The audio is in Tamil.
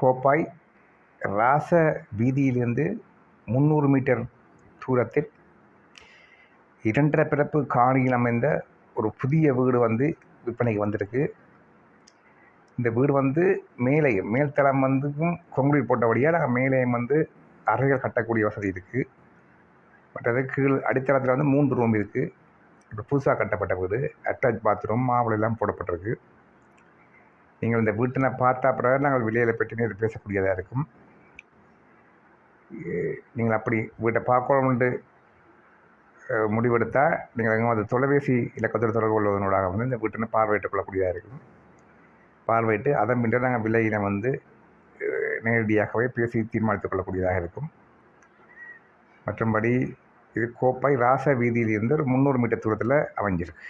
கோப்பாய் ராச வீதியிலிருந்து முந்நூறு மீட்டர் தூரத்தில் இரண்டரை பிறப்பு காணியில் அமைந்த ஒரு புதிய வீடு வந்து விற்பனைக்கு வந்திருக்கு. இந்த வீடு வந்து மேலே மேல்தளம் வந்து கொங்கிரீட் போட்டபடியாக நாங்கள் மேலையும் வந்து அறைகள் கட்டக்கூடிய வசதி இருக்குது மற்றது கீழ் அடித்தளத்தில் வந்து மூன்று ரூம் இருக்குது இப்போ புதுசாக கட்டப்பட்ட வீடு அட்டாச் பாத்ரூம் மாவுளெல்லாம் போடப்பட்டிருக்கு. நீங்கள் இந்த வீட்டினை பார்த்தா பிறகு நாங்கள் விலையில் பற்றி பேசக்கூடியதாக இருக்கும். நீங்கள் அப்படி வீட்டை பார்க்கணும்னு முடிவெடுத்தால் நீங்கள் எங்கே அந்த தொலைபேசி இலக்கத்தோடு தொடர்பு கொள்வதனூடாக வந்து இந்த வீட்டினை பார்வையிட்டுக் கொள்ளக்கூடியதாக இருக்கும். பார்வையிட்டு அதன் பின்னர் நாங்கள் விலையினை வந்து நேரடியாகவே பேசி தீர்மானித்துக் கொள்ளக்கூடியதாக இருக்கும். மற்றும்படி இது கோப்பை ராச வீதியிலிருந்து ஒரு முந்நூறு மீட்டர் தூரத்தில் அமைஞ்சிருக்கு.